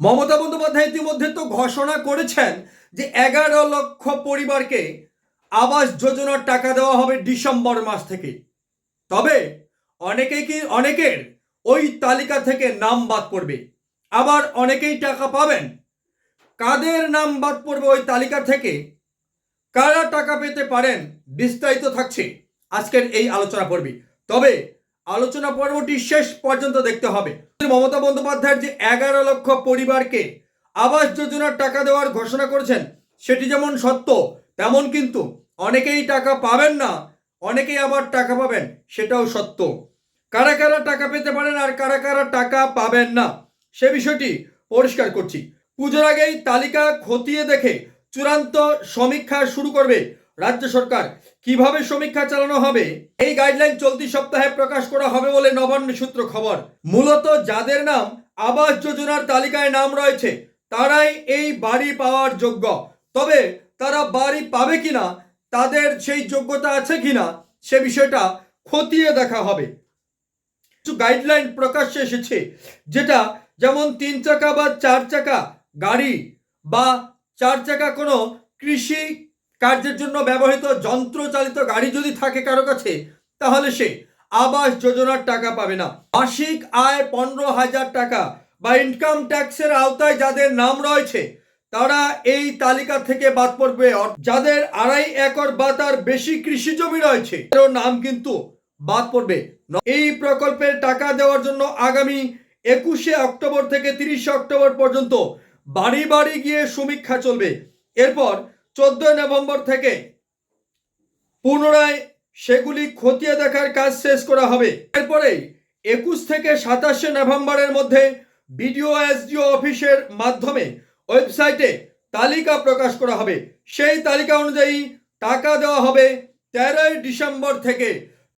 মমতা বন্দ্যোপাধ্যায় ইতিমধ্যে তো ঘোষণা করেছেন যে এগারো লক্ষ পরিবারকে আবাস যোজনার টাকা দেওয়া হবে ডিসেম্বর মাস থেকে। তবে অনেকে কি অনেকের ওই তালিকা থেকে নাম বাদ পড়বে। আবার অনেকেই টাকা পাবেন। কাদের নাম বাদ পড়বে ওই তালিকা থেকে? কারা টাকা পেতে পারেন? বিস্তারিত থাকছে। আজকের এই আলোচনা পর্বে। তবে আলোচনা পর্বটি শেষ পর্যন্ত দেখতে হবে। মমতা বন্দ্যোপাধ্যায়ের যে এগারো লক্ষ পরিবারকে আবাস যোজনার টাকা দেওয়ার ঘোষণা করেছেন, সেটি যেমন সত্য, তেমন কিন্তু অনেকেই টাকা পাবেন না, অনেকেই আবার টাকা পাবেন, সেটাও সত্য। কারা কারা টাকা পেতে পারেন আর কারা কারা টাকা পাবেন না, সে বিষয়টি পরিষ্কার করছি। পুজোর আগেই তালিকা খতিয়ে দেখে চূড়ান্ত সমীক্ষা শুরু করবে রাজ্য সরকার কীভাবে সমীক্ষা চালানো হবে? এই গাইডলাইন চলতি সপ্তাহে প্রকাশ করা হবে বলে নবান্ন সূত্র খবর। মূলত যাদের নাম আবাস যোজনার তালিকায় নাম রয়েছে, তারাই এই বাড়ি পাওয়ার যোগ্য। তবে তারা বাড়ি পাবে কিনা, তাদের সেই যোগ্যতা আছে কিনা, সে বিষয়টা খতিয়ে দেখা হবে। কিছু গাইডলাইন প্রকাশ্যে এসেছে, যেটা যেমন তিন চাকা বা চার চাকা গাড়ি বা চার চাকা কোনো কৃষি কার্যের জন্য ব্যবহৃত যন্ত্রচালিত গাড়ি যদি থাকে কারও কাছে, তাহলে সে আবাস যোজনার টাকা পাবে না। মাসিক আয় পনেরো হাজার টাকা বা ইনকাম ট্যাক্সের আওতায় যাদের নাম রয়েছে, তারা এই তালিকা থেকে বাদ পড়বে। যাদের আড়াই একর বা তার বেশি কৃষি জমি রয়েছে নাম কিন্তু বাদ পড়বে। এই প্রকল্পের টাকা দেওয়ার জন্য আগামী একুশে অক্টোবর থেকে তিরিশে অক্টোবর পর্যন্ত বাড়ি বাড়ি গিয়ে সমীক্ষা চলবে। এরপর চোদ্দই নভেম্বর থেকে পুনরায় সেগুলি খতিয়ে দেখার কাজ শেষ করা হবে। এরপরে একুশ থেকে সাতাশে নভেম্বরের মধ্যে বিডিও এসডিও অফিসের মাধ্যমে ওয়েবসাইটে তালিকা প্রকাশ করা হবে। সেই তালিকা অনুযায়ী টাকা দেওয়া হবে তেরোই ডিসেম্বর থেকে